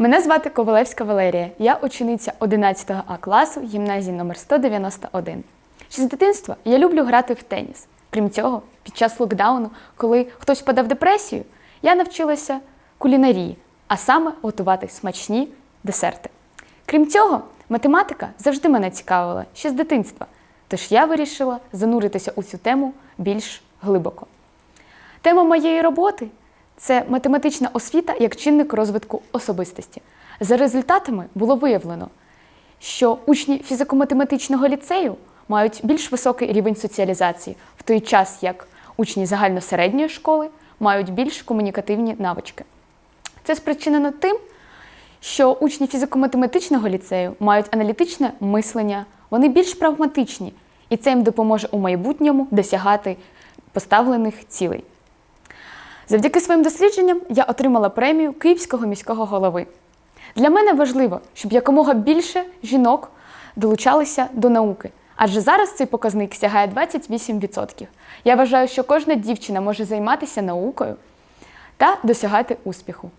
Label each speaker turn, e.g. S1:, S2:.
S1: Мене звати Ковалевська Валерія. Я учениця 11 А класу гімназії номер 191. Ще з дитинства я люблю грати в теніс. Крім цього, під час локдауну, коли хтось впадав в депресію, я навчилася кулінарії, а саме готувати смачні десерти. Крім цього, математика завжди мене цікавила ще з дитинства, тож я вирішила зануритися у цю тему більш глибоко. Тема моєї роботи це математична освіта як чинник розвитку особистості. За результатами було виявлено, що учні фізико-математичного ліцею мають більш високий рівень соціалізації, в той час як учні загальносередньої школи мають більш комунікативні навички. Це спричинено тим, що учні фізико-математичного ліцею мають аналітичне мислення, вони більш прагматичні, і це їм допоможе у майбутньому досягати поставлених цілей. Завдяки своїм дослідженням я отримала премію Київського міського голови. Для мене важливо, щоб якомога більше жінок долучалися до науки, адже зараз цей показник сягає 28%. Я вважаю, що кожна дівчина може займатися наукою та досягати успіху.